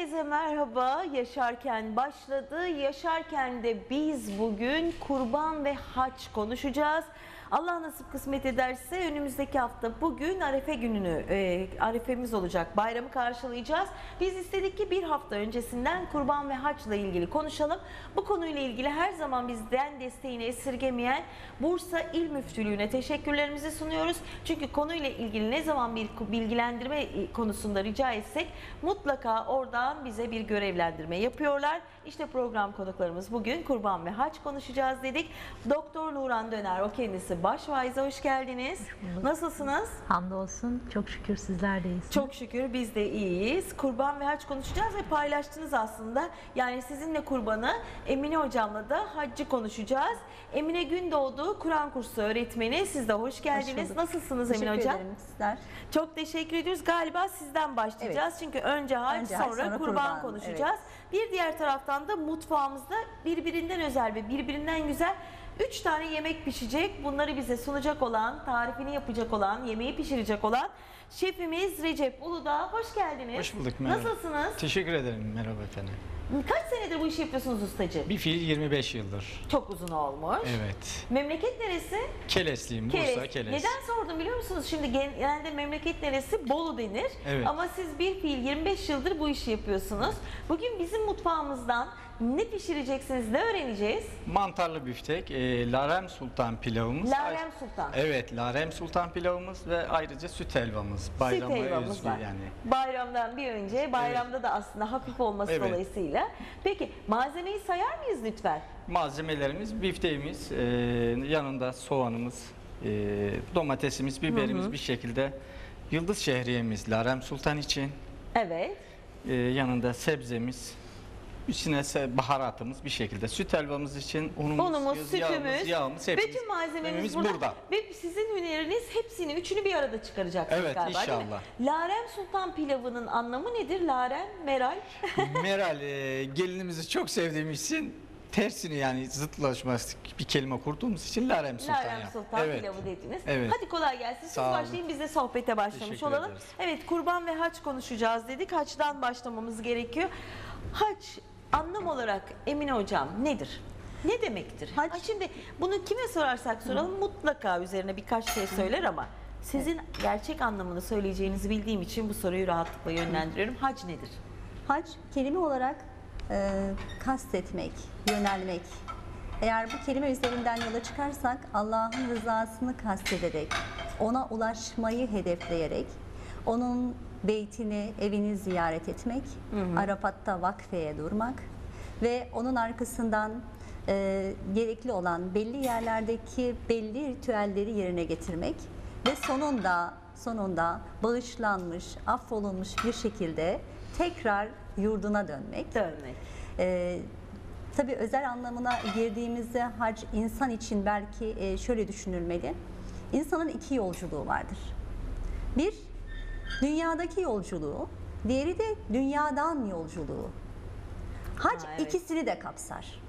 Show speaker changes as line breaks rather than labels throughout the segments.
Herkese merhaba. Yaşarken başladı. Yaşarken de biz bugün kurban ve haç konuşacağız. Allah nasip kısmet ederse önümüzdeki hafta bugün Arefe gününü, e, Arefemiz olacak. Bayramı karşılayacağız. Biz istedik ki bir hafta öncesinden kurban ve haçla ilgili konuşalım. Bu konuyla ilgili her zaman bizden desteğini esirgemeyen Bursa İl Müftülüğü'ne teşekkürlerimizi sunuyoruz. Çünkü konuyla ilgili ne zaman bir bilgilendirme konusunda rica etsek mutlaka oradan bize bir görevlendirme yapıyorlar. İşte program konuklarımız bugün kurban ve haç konuşacağız dedik. Doktor Nuran Döner o kendisi başvaize hoş geldiniz. Nasılsınız?
Hamdolsun. Çok şükür sizler de iyisiniz.
Çok şükür biz de iyiyiz. Kurban ve hac konuşacağız ve paylaştınız aslında. Yani sizinle kurbanı, Emine hocamla da haccı konuşacağız. Emine Gündoğdu Kur'an kursu öğretmeni. Siz de hoş geldiniz.
bulduk.
Nasılsınız Emine
Teşekkür
hocam?
ederim sizler.
Çok teşekkür ediyoruz. Galiba sizden başlayacağız. Çünkü önce hac
Önce
sonra,
sonra
kurban,
kurban.
konuşacağız. Bir diğer taraftan da mutfağımızda birbirinden özel ve birbirinden güzel Üç tane yemek pişecek. Bunları bize sunacak olan, tarifini yapacak olan, yemeği pişirecek olan şefimiz Recep Uludağ. Hoş geldiniz.
Hoş bulduk merhaba.
Nasılsınız?
Teşekkür ederim merhaba efendim.
Kaç senedir bu işi yapıyorsunuz ustacı?
Bir fiil 25 yıldır.
Çok uzun olmuş.
Evet.
Memleket neresi?
Kelesliyim,
Keles.
Bursa Keles.
Neden sordum biliyor musunuz? Şimdi genelde memleket neresi? Bolu denir.
Evet.
Ama siz bir fiil 25 yıldır bu işi yapıyorsunuz. Bugün bizim mutfağımızdan ne pişireceksiniz, ne öğreneceğiz?
Mantarlı büftek, e, Larem Sultan pilavımız.
Larem Sultan.
Evet, Larem Sultan pilavımız ve ayrıca süt helvamız. Bayrama
Süt helvamız
özgü
var.
yani.
Bayramdan bir önce, bayramda da aslında hafif olması
Evet.
dolayısıyla. Peki malzemeyi sayar mıyız lütfen?
Malzemelerimiz bifteğimiz, e, yanında soğanımız, e, domatesimiz, biberimiz bir şekilde. Yıldız şehriyemiz Larem Sultan için.
Evet.
E, yanında sebzemiz, içine se- baharatımız bir şekilde. Süt helvamız için unumuz,
Unumuz,
yağımız,
sütümüz,
yağımız hepimiz,
bütün malzememiz
hepimiz
burada. Ve sizin hüneriniz hepsini, üçünü bir arada çıkaracaksınız
Evet,
galiba değil mi?
inşallah.
Larem Sultan pilavının anlamı nedir? Larem, Meral.
Meral e, gelinimizi çok sevdiğim için tersini yani zıtlaşmaz bir kelime kurduğumuz için Larem Sultan
Larem
yap.
Sultan
Evet.
pilavı dediniz.
Evet.
Hadi kolay gelsin. Siz
Sağ olun.
başlayın biz de sohbete başlamış
Teşekkür
olalım.
ederiz.
Evet kurban ve haç konuşacağız dedik. Haçtan başlamamız gerekiyor. Haç anlam olarak Emine Hocam nedir? Ne demektir? Ha, şimdi bunu kime sorarsak soralım mutlaka üzerine birkaç şey söyler ama sizin gerçek anlamını söyleyeceğinizi bildiğim için bu soruyu rahatlıkla yönlendiriyorum. Hac nedir?
Hac kelime olarak e, kastetmek, yönelmek. Eğer bu kelime üzerinden yola çıkarsak Allah'ın rızasını kastederek, ona ulaşmayı hedefleyerek, onun beytini, evini ziyaret etmek, Arafat'ta vakfeye durmak ve onun arkasından e, gerekli olan belli yerlerdeki belli ritüelleri yerine getirmek ve sonunda sonunda bağışlanmış, affolunmuş bir şekilde tekrar yurduna dönmek.
Dönmek.
Ee, tabii özel anlamına girdiğimizde hac insan için belki e, şöyle düşünülmeli. İnsanın iki yolculuğu vardır. Bir, dünyadaki yolculuğu, diğeri de dünyadan yolculuğu. Hac
Ha, evet.
ikisini de kapsar.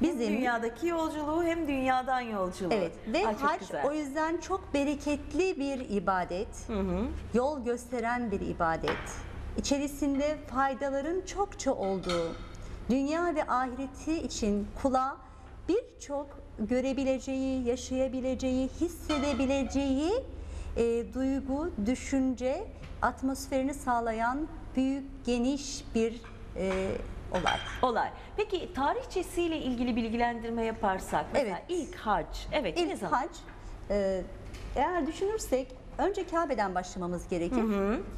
Hem dünyadaki yolculuğu hem dünyadan yolculuğu.
Evet ve
çok
hac
güzel.
o yüzden çok bereketli bir ibadet. Yol gösteren bir ibadet. İçerisinde faydaların çokça olduğu, dünya ve ahireti için kula birçok görebileceği, yaşayabileceği, hissedebileceği e, duygu, düşünce atmosferini sağlayan büyük, geniş bir e, olay.
olay. Peki tarihçesiyle ilgili bilgilendirme yaparsak mesela
Evet.
ilk hac evet ne
İlk
zaman?
hac, e, eğer düşünürsek önce Kabe'den başlamamız gerekir.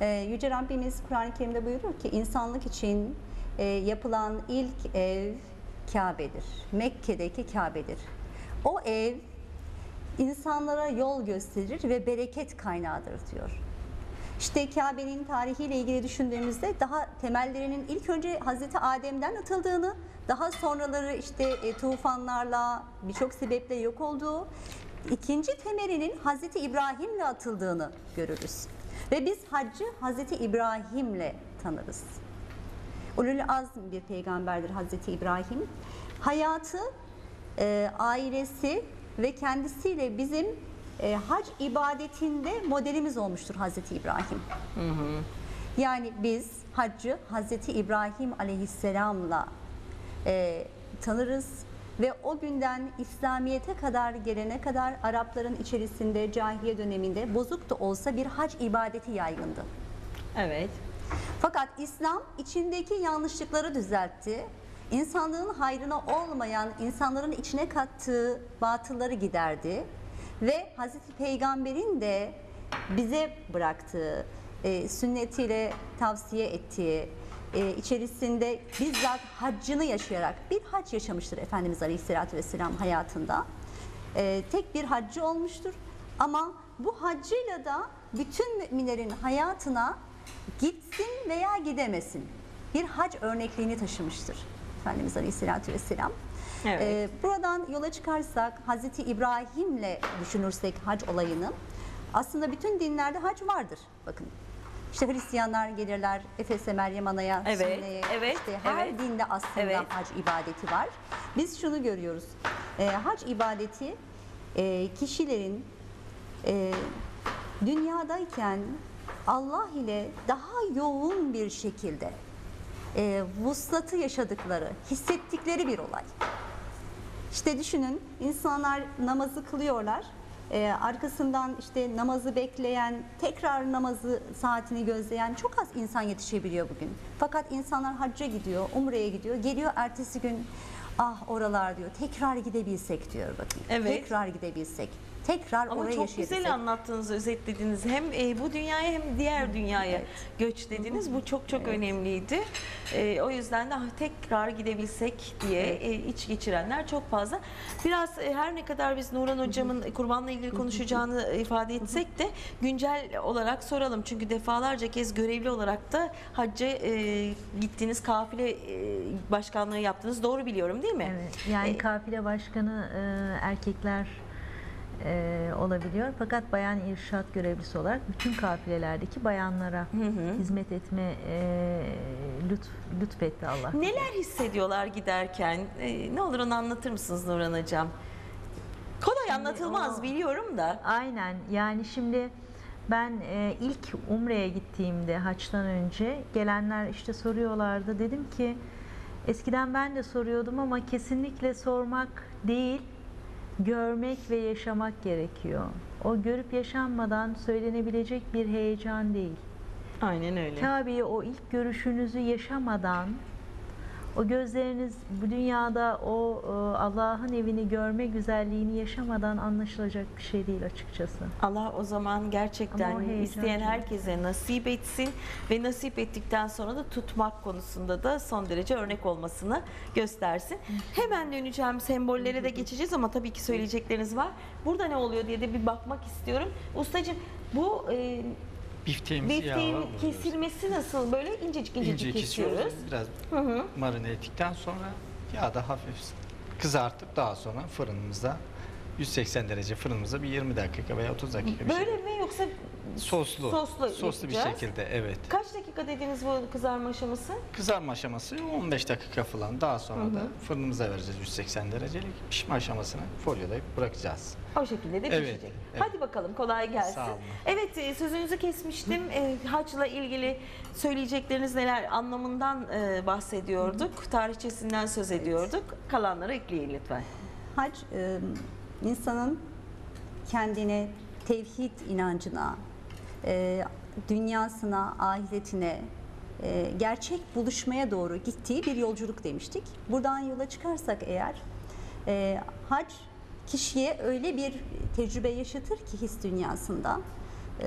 E, Yüce Rabbimiz Kur'an-ı Kerim'de buyurur ki insanlık için e, yapılan ilk ev Kabe'dir. Mekke'deki Kabe'dir. O ev insanlara yol gösterir ve bereket kaynağıdır diyor. İşte Kabe'nin tarihiyle ilgili düşündüğümüzde daha temellerinin ilk önce Hazreti Adem'den atıldığını, daha sonraları işte e, tufanlarla birçok sebeple yok olduğu, ikinci temelinin Hazreti İbrahim'le atıldığını görürüz. Ve biz haccı Hazreti İbrahim'le tanırız. Ulul azm bir peygamberdir Hazreti İbrahim. Hayatı, e, ailesi ve kendisiyle bizim e, hac ibadetinde modelimiz olmuştur Hazreti İbrahim. Yani biz haccı Hazreti İbrahim Aleyhisselam'la e, tanırız ve o günden İslamiyet'e kadar gelene kadar Arapların içerisinde cahiliye döneminde bozuk da olsa bir hac ibadeti yaygındı.
Evet.
Fakat İslam içindeki yanlışlıkları düzeltti. İnsanlığın hayrına olmayan, insanların içine kattığı batılları giderdi. Ve Hazreti Peygamber'in de bize bıraktığı, e, sünnetiyle tavsiye ettiği, e, içerisinde bizzat haccını yaşayarak bir hac yaşamıştır Efendimiz Aleyhisselatü Vesselam hayatında. E, tek bir haccı olmuştur. Ama bu haccıyla da bütün müminlerin hayatına gitsin veya gidemesin bir hac örnekliğini taşımıştır Efendimiz Aleyhisselatü Vesselam.
Evet.
Ee, buradan yola çıkarsak Hazreti İbrahim'le düşünürsek hac olayını aslında bütün dinlerde hac vardır. Bakın işte Hristiyanlar gelirler Efes'e Meryem Ana'ya,
Evet,
Sünne'ye,
evet,
işte her
evet.
dinde aslında
Evet.
hac ibadeti var. Biz şunu görüyoruz. Ee, hac ibadeti e, kişilerin e, dünyadayken Allah ile daha yoğun bir şekilde e, vuslatı yaşadıkları, hissettikleri bir olay. İşte düşünün insanlar namazı kılıyorlar. E, arkasından işte namazı bekleyen, tekrar namazı saatini gözleyen çok az insan yetişebiliyor bugün. Fakat insanlar hacca gidiyor, umreye gidiyor. Geliyor ertesi gün ah oralar diyor tekrar gidebilsek diyor bakın.
Evet.
Tekrar gidebilsek. Tekrar
Ama
oraya
çok güzel anlattınız, özetlediniz. Hem e, bu dünyaya hem diğer dünyaya göç dediniz. Bu çok çok önemliydi. E, o yüzden de ah, tekrar gidebilsek diye e, iç geçirenler çok fazla. Biraz e, her ne kadar biz Nurhan hocamın kurbanla ilgili konuşacağını ifade etsek de güncel olarak soralım. Çünkü defalarca kez görevli olarak da hacca e, gittiğiniz kafile e, başkanlığı yaptınız. Doğru biliyorum değil mi?
Evet. Yani
E,
kafile başkanı e, erkekler e, olabiliyor. Fakat bayan irşat görevlisi olarak bütün kafilelerdeki bayanlara hizmet etme e, lütf, lütfetti Allah.
Neler hissediyorlar giderken? Ee, ne olur onu anlatır mısınız Nurhan Hocam? Kolay anlatılmaz
o-
biliyorum da.
Aynen yani şimdi ben e, ilk Umre'ye gittiğimde haçtan önce gelenler işte soruyorlardı. Dedim ki eskiden ben de soruyordum ama kesinlikle sormak değil görmek ve yaşamak gerekiyor. O görüp yaşanmadan söylenebilecek bir heyecan değil.
Aynen öyle.
Kabe'yi o ilk görüşünüzü yaşamadan o gözleriniz bu dünyada o e, Allah'ın evini görme güzelliğini yaşamadan anlaşılacak bir şey değil açıkçası.
Allah o zaman gerçekten
o
isteyen herkese nasip etsin ve nasip ettikten sonra da tutmak konusunda da son derece örnek olmasını göstersin. Hemen döneceğim sembollere de geçeceğiz ama tabii ki söyleyecekleriniz var. Burada ne oluyor diye de bir bakmak istiyorum. Ustacığım bu e,
Bifteğimizi yağa
bifteğin
vuruyoruz.
kesilmesi nasıl? Böyle incecik incecik
İnce
kesiyoruz.
kesiyoruz. Biraz marine ettikten sonra yağda hafif kızartıp daha sonra fırınımızda 180 derece fırınımızda bir 20 dakika veya 30 dakika bir
Böyle
şey.
mi yoksa
Soslu.
Soslu
Soslu bir
yapacağız.
şekilde evet.
kaç dakika dediniz bu kızarma aşaması?
Kızarma aşaması 15 dakika falan. Daha sonra da fırınımıza vereceğiz 180 derecelik. Pişme aşamasını folyolayıp bırakacağız.
O şekilde de
Evet,
pişecek.
evet.
Hadi bakalım kolay gelsin.
Sağ olun.
Evet e, sözünüzü kesmiştim. E, haçla ilgili söyleyecekleriniz neler anlamından e, bahsediyorduk. Tarihçesinden söz ediyorduk. Kalanları ekleyin lütfen.
Hac e, insanın kendine, tevhid inancına, e, dünyasına, ahiretine, e, gerçek buluşmaya doğru gittiği bir yolculuk demiştik. Buradan yola çıkarsak eğer, e, hac kişiye öyle bir tecrübe yaşatır ki his dünyasında, e,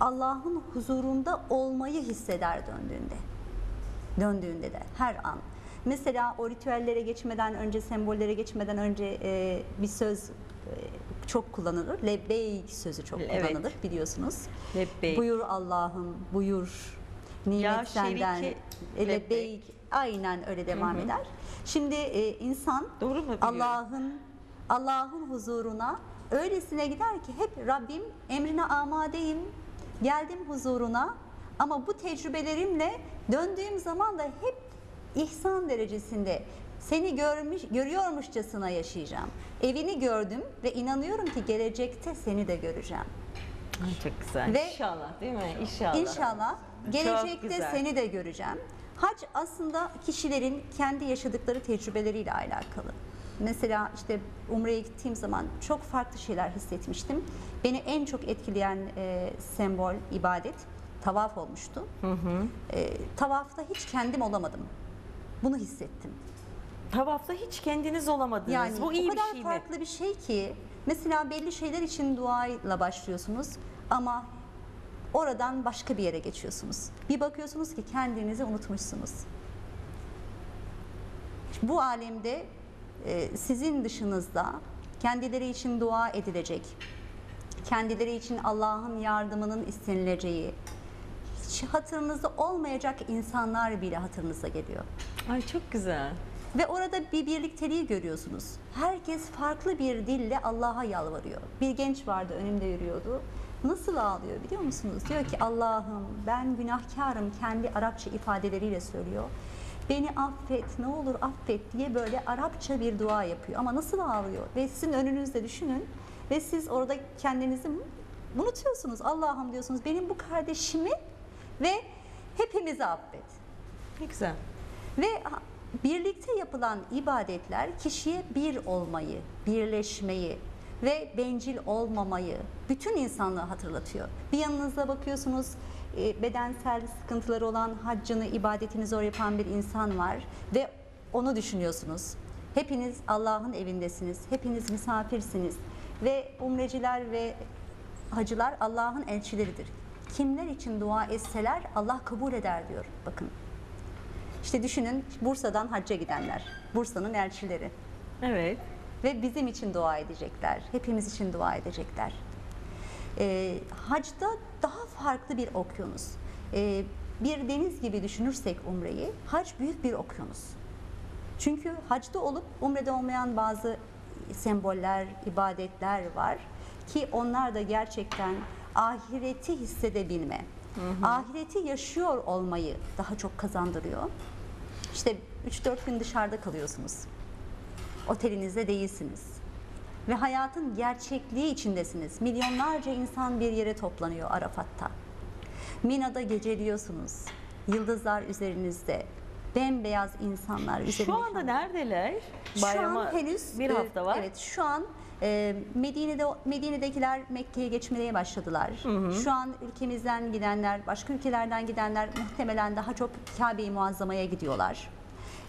Allah'ın huzurunda olmayı hisseder döndüğünde döndüğünde de her an. Mesela o ritüellere geçmeden önce, sembollere geçmeden önce e, bir söz e, çok kullanılır. Lebbeyk sözü çok
Evet.
kullanılır biliyorsunuz.
Lebbeyk.
Buyur Allah'ım, buyur. Nimet
Ya
senden. E,
lebbeyk.
Aynen öyle devam eder. Şimdi e, insan? Allah'ın Allah'ın huzuruna öylesine gider ki hep Rabbim emrine amadeyim. Geldim huzuruna ama bu tecrübelerimle döndüğüm zaman da hep ihsan derecesinde seni görmüş görüyormuşçasına yaşayacağım. Evini gördüm ve inanıyorum ki gelecekte seni de göreceğim.
Çok güzel.
Ve-
İnşallah değil mi? İnşallah.
İnşallah Gelecekte seni de göreceğim. Hac aslında kişilerin kendi yaşadıkları tecrübeleriyle alakalı. Mesela işte Umre'ye gittiğim zaman çok farklı şeyler hissetmiştim. Beni en çok etkileyen e, sembol, ibadet tavaf olmuştu. E, tavafta hiç kendim olamadım. Bunu hissettim.
Tavafta hiç kendiniz olamadınız.
Yani
Bu iyi
o
bir şey mi?
farklı bir şey ki mesela belli şeyler için duayla başlıyorsunuz ama oradan başka bir yere geçiyorsunuz. Bir bakıyorsunuz ki kendinizi unutmuşsunuz. Bu alemde e, sizin dışınızda kendileri için dua edilecek, kendileri için Allah'ın yardımının istenileceği, hiç hatırınızda olmayacak insanlar bile hatırınıza geliyor.
Ay çok güzel.
Ve orada bir birlikteliği görüyorsunuz. Herkes farklı bir dille Allah'a yalvarıyor. Bir genç vardı önümde yürüyordu. Nasıl ağlıyor biliyor musunuz? Diyor ki Allah'ım ben günahkarım kendi Arapça ifadeleriyle söylüyor. Beni affet ne olur affet diye böyle Arapça bir dua yapıyor. Ama nasıl ağlıyor? Ve sizin önünüzde düşünün. Ve siz orada kendinizi unutuyorsunuz. Allah'ım diyorsunuz benim bu kardeşimi ve hepimizi affet.
Ne güzel.
Ve birlikte yapılan ibadetler kişiye bir olmayı, birleşmeyi ve bencil olmamayı, bütün insanlığı hatırlatıyor. Bir yanınıza bakıyorsunuz e, bedensel sıkıntıları olan haccını, ibadetini zor yapan bir insan var ve onu düşünüyorsunuz. Hepiniz Allah'ın evindesiniz, hepiniz misafirsiniz ve umreciler ve hacılar Allah'ın elçileridir. Kimler için dua etseler Allah kabul eder diyor. Bakın işte düşünün Bursa'dan hacca gidenler, Bursa'nın elçileri
Evet.
ve bizim için dua edecekler, hepimiz için dua edecekler. Ee, hacda daha farklı bir okyanus. Ee, bir deniz gibi düşünürsek umreyi, hac büyük bir okyanus. Çünkü hacda olup umrede olmayan bazı semboller, ibadetler var ki onlar da gerçekten ahireti hissedebilme, ahireti yaşıyor olmayı daha çok kazandırıyor. İşte 3-4 gün dışarıda kalıyorsunuz. Otelinizde değilsiniz. Ve hayatın gerçekliği içindesiniz. Milyonlarca insan bir yere toplanıyor Arafat'ta. Mina'da geceliyorsunuz. Yıldızlar üzerinizde. Bembeyaz insanlar üzerinde.
Şu anda neredeler? Bayrama
şu an henüz
bir
e,
hafta var.
Evet, şu an e, Medine'de Medine'dekiler Mekke'ye geçmeye başladılar. Şu an ülkemizden gidenler, başka ülkelerden gidenler muhtemelen daha çok Kabe-i Muazzama'ya gidiyorlar.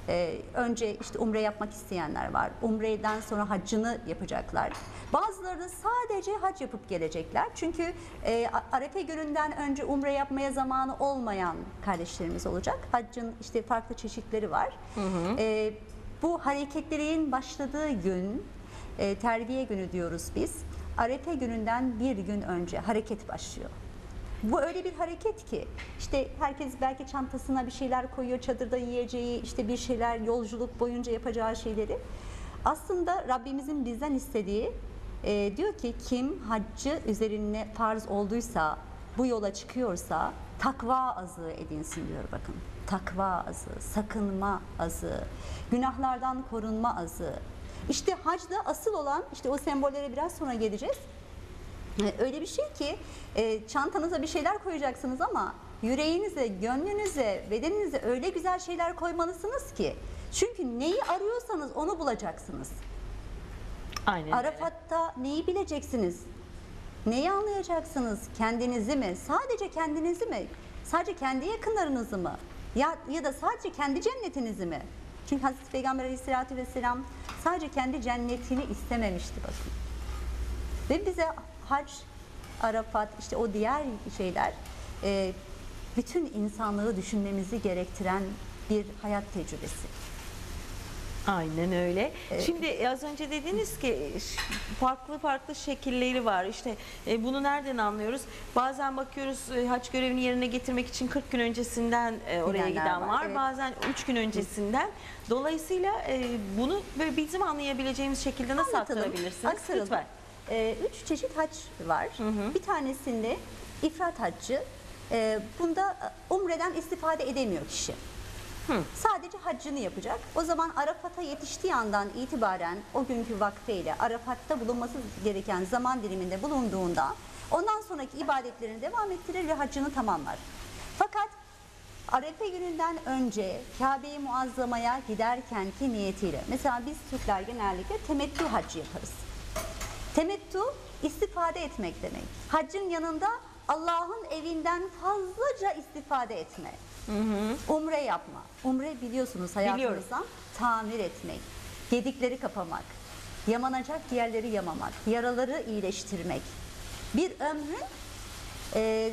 E, önce işte umre yapmak isteyenler var. Umreden sonra haccını yapacaklar. Bazıları da sadece hac yapıp gelecekler. Çünkü e, Arefe gününden önce umre yapmaya zamanı olmayan kardeşlerimiz olacak. Haccın işte farklı çeşitleri var. E, bu hareketlerin başladığı gün e, terbiye günü diyoruz biz. Arefe gününden bir gün önce hareket başlıyor. Bu öyle bir hareket ki işte herkes belki çantasına bir şeyler koyuyor, çadırda yiyeceği, işte bir şeyler yolculuk boyunca yapacağı şeyleri. Aslında Rabbimizin bizden istediği e, diyor ki kim haccı üzerine farz olduysa, bu yola çıkıyorsa takva azığı edinsin diyor bakın. Takva azığı, sakınma azığı, günahlardan korunma azığı. İşte hacda asıl olan işte o sembollere biraz sonra geleceğiz. E, Öyle bir şey ki e, çantanıza bir şeyler koyacaksınız ama yüreğinize, gönlünüze, bedeninize öyle güzel şeyler koymalısınız ki. Çünkü neyi arıyorsanız onu bulacaksınız.
Aynen.
Arafat'ta neyi bileceksiniz? Neyi anlayacaksınız? Kendinizi mi? Sadece kendinizi mi? Sadece kendi yakınlarınızı mı? Ya, ya da sadece kendi cennetinizi mi? Çünkü Hazreti Peygamber Aleyhisselatü Vesselam sadece kendi cennetini istememişti bakın. Ve bize hac, Arafat, işte o diğer şeyler e, bütün insanlığı düşünmemizi gerektiren bir hayat tecrübesi.
Aynen öyle. Şimdi az önce dediniz ki ş- farklı farklı şekilleri var. İşte e, bunu nereden anlıyoruz? Bazen bakıyoruz e, haç görevini yerine getirmek için 40 gün öncesinden e, oraya
Gidenler
giden
var,
var.
evet.
Bazen 3 gün öncesinden. Dolayısıyla e, bunu böyle bizim anlayabileceğimiz şekilde nasıl
Anlatalım,
aktarabilirsiniz?
aktaralım.
Lütfen.
Ee, üç çeşit hac var. Bir tanesinde ifrat haccı. Ee, bunda umreden istifade edemiyor kişi. Sadece haccını yapacak. O zaman Arafat'a yetiştiği andan itibaren o günkü vakfeyle Arafat'ta bulunması gereken zaman diliminde bulunduğunda ondan sonraki ibadetlerini devam ettirir ve haccını tamamlar. Fakat Arefe gününden önce Kabe-i Muazzama'ya giderkenki niyetiyle mesela biz Türkler genellikle temettü haccı yaparız. Temettü istifade etmek demek. Haccın yanında Allah'ın evinden fazlaca istifade etme. Umre yapma. Umre biliyorsunuz hayatımızdan tamir etmek, gedikleri kapamak, yamanacak yerleri yamamak, yaraları iyileştirmek. Bir ömrün e,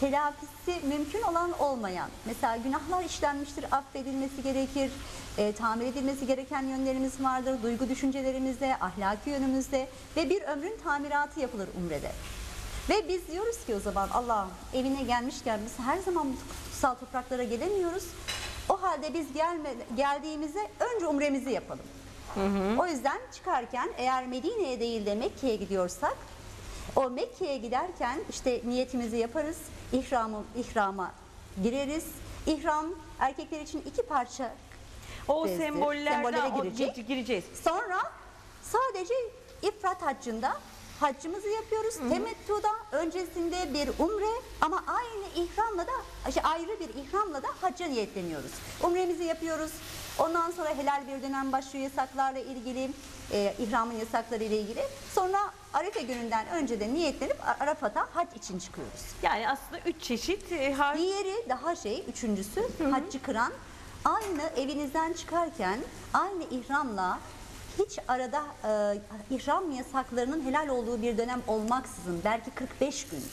telafisi mümkün olan olmayan mesela günahlar işlenmiştir affedilmesi gerekir e, tamir edilmesi gereken yönlerimiz vardır duygu düşüncelerimizde ahlaki yönümüzde ve bir ömrün tamiratı yapılır umrede. Ve biz diyoruz ki o zaman Allah'ım evine gelmişken biz her zaman kutsal topraklara gelemiyoruz o halde biz gelme, geldiğimizde önce umremizi yapalım o yüzden çıkarken eğer Medine'ye değil de Mekke'ye gidiyorsak o Mekke'ye giderken işte niyetimizi yaparız. İhramı, ihrama gireriz. İhram erkekler için iki parça.
O
bezdir.
sembollerden o- gireceğiz.
Sonra sadece ifrat haccında haccımızı yapıyoruz. Temettuda öncesinde bir umre ama aynı ihramla da şey, ayrı bir ihramla da hacca niyetleniyoruz. Umremizi yapıyoruz. Ondan sonra helal bir dönem başlıyor yasaklarla ilgili, e, ihramın yasakları ile ilgili. Sonra Arefe gününden önce de niyetlenip Arafat'a hac için çıkıyoruz.
Yani aslında üç çeşit e, harf.
Diğeri daha şey, üçüncüsü haccı kıran. Aynı evinizden çıkarken aynı ihramla hiç arada e, ihram yasaklarının helal olduğu bir dönem olmaksızın belki 45 gün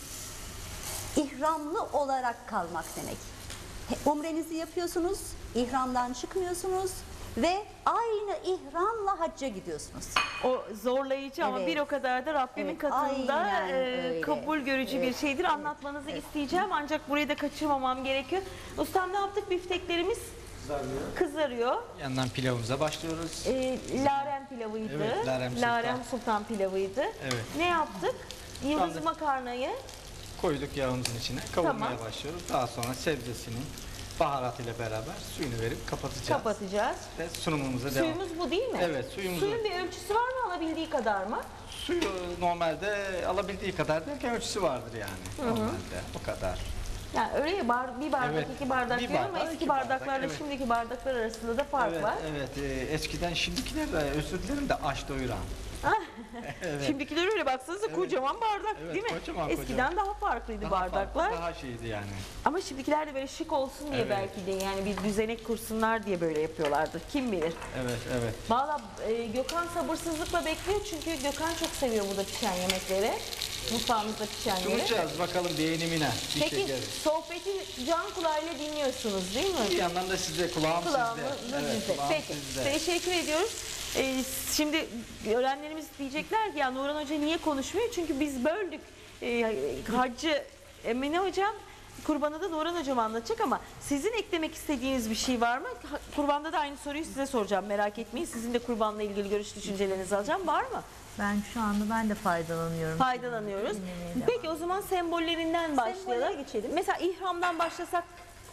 ihramlı olarak kalmak demek. Umrenizi yapıyorsunuz, ihramdan çıkmıyorsunuz ve aynı ihramla hacca gidiyorsunuz.
O zorlayıcı ama
Evet.
bir o kadar da Rabbimin
Evet,
katında e, kabul görücü bir
Evet.
şeydir. Anlatmanızı isteyeceğim ancak burayı da kaçırmamam gerekiyor. Ustam ne yaptık? Bifteklerimiz kızarıyor.
Yandan pilavımıza başlıyoruz.
E, larem pilavıydı.
Evet, larem sultan.
Larem sultan pilavıydı.
Evet.
Ne yaptık? Yıldız makarnayı
Koyduk yağımızın içine. Kavurmaya
Tamam.
başlıyoruz. Daha sonra sebzesini baharatıyla beraber suyunu verip kapatacağız.
kapatacağız.
Ve sunumumuza devam.
Suyumuz bu değil mi?
Evet, suyumuzu-
Suyun bir ölçüsü var mı alabildiği kadar mı?
Suyu normalde alabildiği kadar derken ölçüsü vardır yani. Normalde o kadar.
Yani öyle ya bar, bir bardak
Evet,
iki bardak
bir
diyor ama
bardak,
eski
iki bardak,
bardaklarla
evet.
şimdiki bardaklar arasında da fark
evet,
var.
evet. e, eskiden şimdikiler de özür dilerim de aç doyuran. Evet.
Şimdikiler öyle baksanıza kocaman bardak
Evet,
değil mi?
kocaman,
Eskiden
kocaman.
daha farklıydı
Daha
bardaklar.
farklı, daha şeydi yani.
Ama şimdikiler de böyle şık olsun diye
Evet.
belki de yani bir düzenek kursunlar diye böyle yapıyorlardı. Kim bilir.
Evet, evet.
Valla e, Gökhan sabırsızlıkla bekliyor çünkü Gökhan çok seviyor burada pişen yemekleri. Mutfağımızda pişenleri.
Sunacağız bakalım beğenimine. Bir
Peki
şekeri.
sohbeti can kulağıyla dinliyorsunuz değil mi?
Bir yandan da size kulağım
Kulağımı
sizde. Evet,
bizde.
kulağım
Peki
sizde.
teşekkür ediyoruz. Ee, şimdi öğrenlerimiz diyecekler ki ya Nurhan Hoca niye konuşmuyor? Çünkü biz böldük. Ee, Hacı Emine Hocam kurbanı da Nurhan Hocam anlatacak ama sizin eklemek istediğiniz bir şey var mı? Ha- Kurbanda da aynı soruyu size soracağım merak etmeyin. Sizin de kurbanla ilgili görüş düşüncelerinizi alacağım. Var mı?
Ben şu anda ben de faydalanıyorum.
Faydalanıyoruz. Peki o zaman sembollerinden başlayalım.
Sembollere geçelim.
Mesela ihramdan başlasak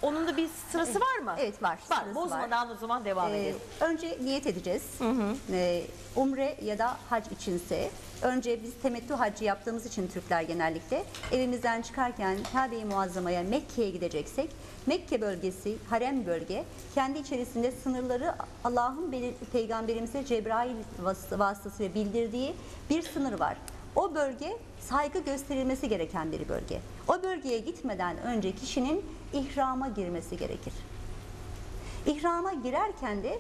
onun da bir sırası var mı?
Evet var.
Var.
sırası
Bozmadan o zaman devam
Ee,
edelim.
önce niyet edeceğiz. Ee, umre ya da hac içinse önce biz temettü haccı yaptığımız için Türkler genellikle evimizden çıkarken Kabe-i Muazzama'ya Mekke'ye gideceksek Mekke bölgesi harem bölge kendi içerisinde sınırları Allah'ın belir- peygamberimize Cebrail vas- vasıtasıyla bildirdiği bir sınır var. O bölge saygı gösterilmesi gereken bir bölge. O bölgeye gitmeden önce kişinin ihrama girmesi gerekir. İhrama girerken de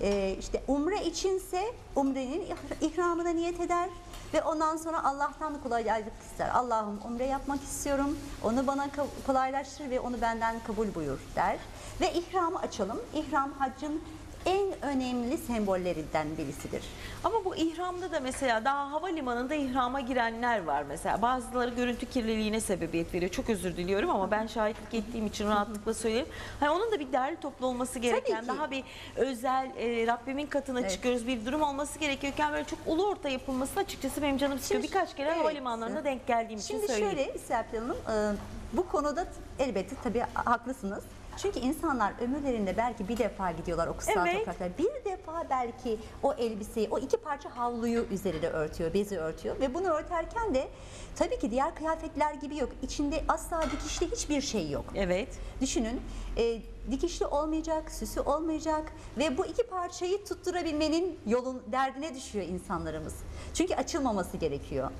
e, işte umre içinse umrenin ihr- ihramına niyet eder ve ondan sonra Allah'tan kolaylık ister. Allah'ım umre yapmak istiyorum. Onu bana kolaylaştır ve onu benden kabul buyur der. Ve ihramı açalım. İhram haccın en önemli sembollerinden birisidir.
Ama bu ihramda da mesela daha havalimanında ihrama girenler var mesela. Bazıları görüntü kirliliğine sebebiyet veriyor. Çok özür diliyorum ama ben şahitlik ettiğim için rahatlıkla söylerim. Hani onun da bir derli toplu olması gereken, daha bir özel e, Rabbimin katına
Evet.
çıkıyoruz bir durum olması gerekiyorken böyle çok ulu orta yapılması açıkçası benim canım sıkıyor.
Şimdi-
Birkaç kere
evet.
havalimanlarında denk geldiğim için
Şimdi
söyleyeyim.
şöyle Serpil Hanım, e, bu konuda elbette tabii haklısınız. Çünkü insanlar ömürlerinde belki bir defa gidiyorlar o kutsal
Evet.
topraklara. Bir defa belki o elbiseyi, o iki parça havluyu üzerine örtüyor, bezi örtüyor. Ve bunu örterken de tabii ki diğer kıyafetler gibi yok. İçinde asla dikişli hiçbir şey yok.
Evet.
Düşünün e, dikişli olmayacak, süsü olmayacak ve bu iki parçayı tutturabilmenin yolun derdine düşüyor insanlarımız. Çünkü açılmaması gerekiyor.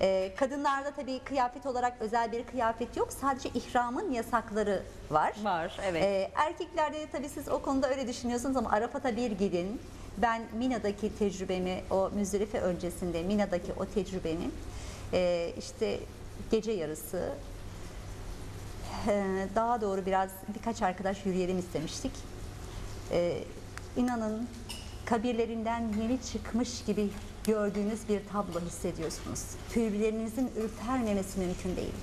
E, kadınlarda tabii kıyafet olarak özel bir kıyafet yok. Sadece ihramın yasakları var.
Var, evet.
E, erkeklerde de tabii siz o konuda öyle düşünüyorsunuz ama Arafat'a bir gidin. Ben Mina'daki tecrübemi, o Müzdelife öncesinde Mina'daki o tecrübemi e, işte gece yarısı ee, daha doğru biraz birkaç arkadaş yürüyelim istemiştik. Ee, inanın kabirlerinden yeni çıkmış gibi gördüğünüz bir tablo hissediyorsunuz. Tüylerinizin ürpermemesi mümkün değil.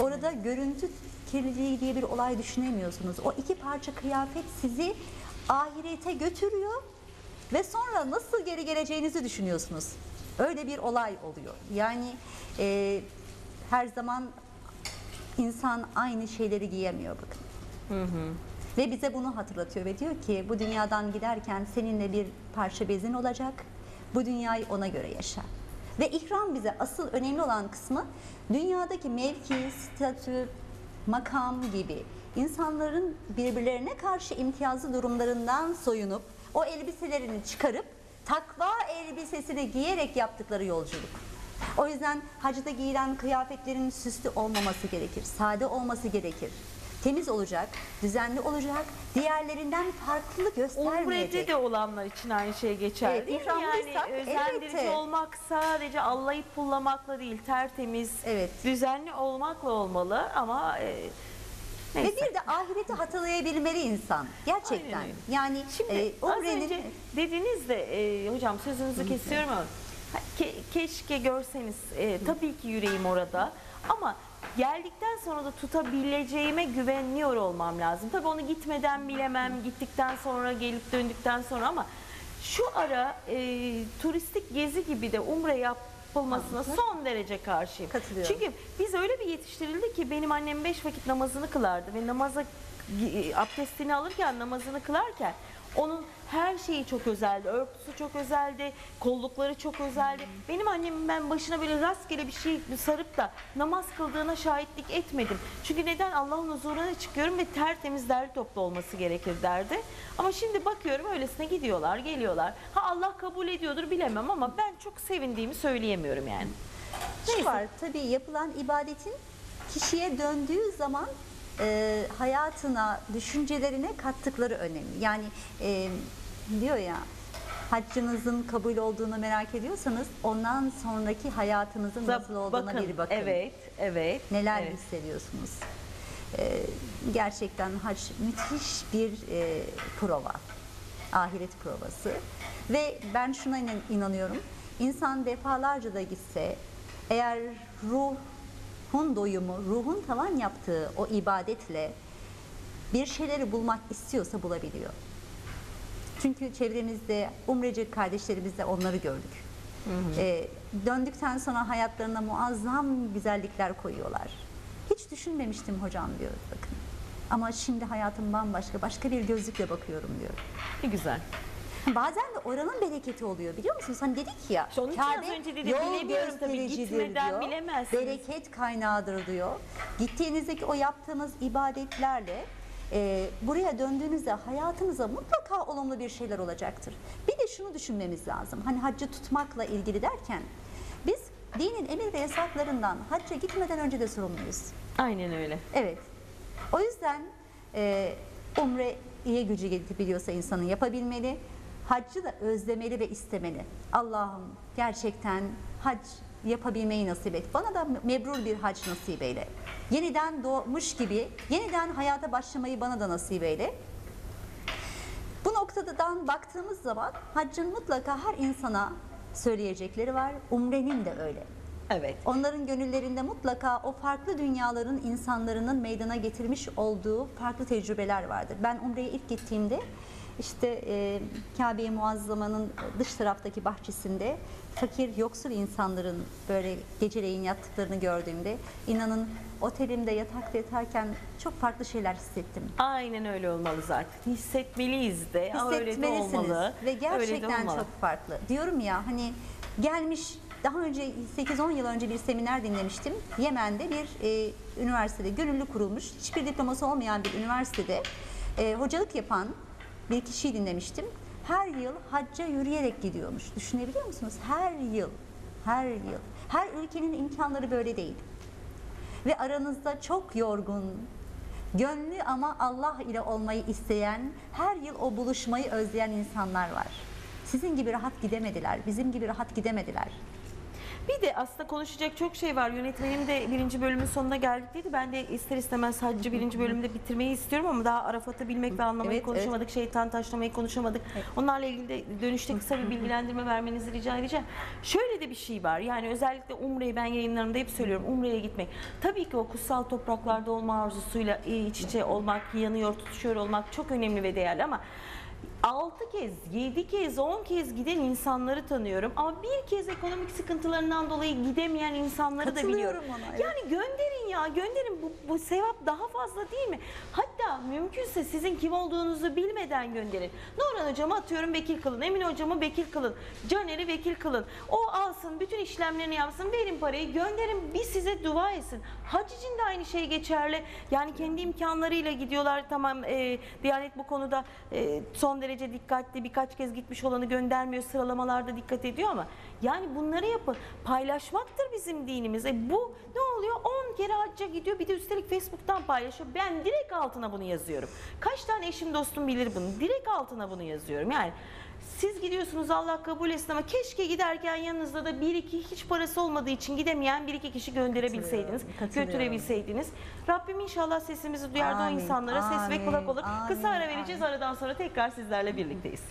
Orada görüntü kirliliği diye bir olay düşünemiyorsunuz. O iki parça kıyafet sizi ahirete götürüyor ve sonra nasıl geri geleceğinizi düşünüyorsunuz. Öyle bir olay oluyor. Yani e, her zaman insan aynı şeyleri giyemiyor bakın. Ve bize bunu hatırlatıyor ve diyor ki bu dünyadan giderken seninle bir parça bezin olacak. Bu dünyayı ona göre yaşa. Ve ihram bize asıl önemli olan kısmı dünyadaki mevki, statü, makam gibi insanların birbirlerine karşı imtiyazlı durumlarından soyunup o elbiselerini çıkarıp takva elbisesini giyerek yaptıkları yolculuk. O yüzden hacda giyilen kıyafetlerin süslü olmaması gerekir, sade olması gerekir. Temiz olacak, düzenli olacak, diğerlerinden farklı göstermeyecek.
Umre'de de olanlar için aynı şey geçer
Evet,
değil mi? Yani özendirici
elbette.
olmak sadece allayıp pullamakla değil, tertemiz,
Evet.
düzenli olmakla olmalı ama e,
Ve
neyse.
bir de ahireti hatırlayabilmeli insan. Gerçekten.
Aynen.
Yani
Şimdi
e,
az
umrenin-
önce dediniz de e, hocam sözünüzü kesiyorum ama ke- keşke görseniz e, tabii ki yüreğim orada ama geldikten sonra da tutabileceğime güveniyor olmam lazım. Tabii onu gitmeden bilemem, gittikten sonra gelip döndükten sonra ama şu ara e, turistik gezi gibi de umre yapılmasına son derece karşıyım.
Katılıyorum.
Çünkü biz öyle bir yetiştirildi ki benim annem beş vakit namazını kılardı ve namaza abdestini alırken namazını kılarken onun her şeyi çok özeldi. Örtüsü çok özeldi, kollukları çok özeldi. Benim annemin ben başına böyle rastgele bir şey sarıp da namaz kıldığına şahitlik etmedim. Çünkü neden Allah'ın huzuruna çıkıyorum ve tertemiz derli toplu olması gerekir derdi. Ama şimdi bakıyorum öylesine gidiyorlar, geliyorlar. Ha Allah kabul ediyordur bilemem ama ben çok sevindiğimi söyleyemiyorum yani.
Şu var tabii yapılan ibadetin kişiye döndüğü zaman e, hayatına, düşüncelerine kattıkları önemli. Yani e, diyor ya haccınızın kabul olduğunu merak ediyorsanız ondan sonraki hayatınızın nasıl olduğuna bir bakın.
Evet, evet.
Neler
evet.
hissediyorsunuz? Ee, gerçekten hac müthiş bir e, prova. Ahiret provası. Ve ben şuna inan- inanıyorum. İnsan defalarca da gitse eğer ruhun doyumu, ruhun tavan yaptığı o ibadetle bir şeyleri bulmak istiyorsa bulabiliyor. Çünkü çevremizde umreci kardeşlerimizde onları gördük. Ee, döndükten sonra hayatlarına muazzam güzellikler koyuyorlar. Hiç düşünmemiştim hocam diyor bakın. Ama şimdi hayatım bambaşka, başka bir gözlükle bakıyorum diyor.
Ne güzel.
Bazen de oranın bereketi oluyor biliyor musunuz? Hani dedik ya.
İşte onun için az önce dedim,
yol
bilemiyorum tabii, gitmeden
diyor.
bilemezsiniz.
Bereket kaynağıdır diyor. Gittiğinizdeki o yaptığınız ibadetlerle e, buraya döndüğünüzde hayatınıza mutlaka olumlu bir şeyler olacaktır. Bir de şunu düşünmemiz lazım. Hani haccı tutmakla ilgili derken biz dinin emir ve yasaklarından hacca gitmeden önce de sorumluyuz.
Aynen öyle.
Evet. O yüzden e, umreye gücü yetebiliyorsa insanın yapabilmeli. Haccı da özlemeli ve istemeli. Allah'ım gerçekten hac yapabilmeyi nasip et. Bana da mebrur bir hac nasip eyle. Yeniden doğmuş gibi yeniden hayata başlamayı bana da nasip eyle. Bu noktadan baktığımız zaman haccın mutlaka her insana söyleyecekleri var. Umrenin de öyle.
Evet.
Onların gönüllerinde mutlaka o farklı dünyaların insanların meydana getirmiş olduğu farklı tecrübeler vardır. Ben Umre'ye ilk gittiğimde işte e, Kabe-i Muazzama'nın dış taraftaki bahçesinde fakir, yoksul insanların böyle geceleyin yattıklarını gördüğümde inanın otelimde yatakta yatarken çok farklı şeyler hissettim.
Aynen öyle olmalı zaten. Hissetmeliyiz de. Aa, Öyle de olmalı.
ve
Öyle
gerçekten
olmalı.
çok farklı. Diyorum ya hani gelmiş daha önce 8-10 yıl önce bir seminer dinlemiştim. Yemen'de bir e, üniversitede gönüllü kurulmuş hiçbir diploması olmayan bir üniversitede e, hocalık yapan bir kişiyi dinlemiştim. Her yıl hacca yürüyerek gidiyormuş. Düşünebiliyor musunuz? Her yıl. Her yıl. Her ülkenin imkanları böyle değil. Ve aranızda çok yorgun, gönlü ama Allah ile olmayı isteyen, her yıl o buluşmayı özleyen insanlar var. Sizin gibi rahat gidemediler, bizim gibi rahat gidemediler.
Bir de aslında konuşacak çok şey var. Yönetmenim de birinci bölümün sonuna geldik dedi. Ben de ister istemez sadece birinci bölümde bitirmeyi istiyorum ama daha Arafat'ı bilmek ve anlamayı
Evet,
konuşamadık. Şeytan taşlamayı konuşamadık. Onlarla ilgili de dönüşte kısa bir bilgilendirme vermenizi rica edeceğim. Şöyle de bir şey var. Yani özellikle Umre'yi ben yayınlarımda hep söylüyorum. Umre'ye gitmek. Tabii ki o kutsal topraklarda olma arzusuyla iç içe olmak, yanıyor, tutuşuyor olmak çok önemli ve değerli ama 6 kez, 7 kez, 10 kez giden insanları tanıyorum ama bir kez ekonomik sıkıntılarından dolayı gidemeyen insanları da biliyorum.
ona, evet.
Yani gönderin ya, gönderin. Bu, bu sevap daha fazla değil mi? Hatta mümkünse sizin kim olduğunuzu bilmeden gönderin. Nurhan hocamı atıyorum vekil kılın, Emin hocamı vekil kılın, Caner'i vekil kılın. O alsın, bütün işlemlerini yapsın, verin parayı, gönderin, bir size dua etsin. Hac için de aynı şey geçerli. Yani kendi imkanlarıyla gidiyorlar. Tamam e, Diyanet bu konuda e, son derece dikkatli. Birkaç kez gitmiş olanı göndermiyor. Sıralamalarda dikkat ediyor ama yani bunları yapın. Paylaşmaktır bizim dinimiz. E bu ne oluyor? 10 kere hacca gidiyor. Bir de üstelik Facebook'tan paylaşıyor. Ben direkt altına bunu yazıyorum. Kaç tane eşim dostum bilir bunu. Direkt altına bunu yazıyorum. Yani siz gidiyorsunuz Allah kabul etsin ama keşke giderken yanınızda da bir iki hiç parası olmadığı için gidemeyen bir iki kişi gönderebilseydiniz,
katılıyorum.
götürebilseydiniz. Rabbim inşallah sesimizi duyar da o
Amin,
insanlara ses ve
amin,
kulak olur. Kısa ara vereceğiz. Aradan sonra tekrar sizlerle birlikteyiz.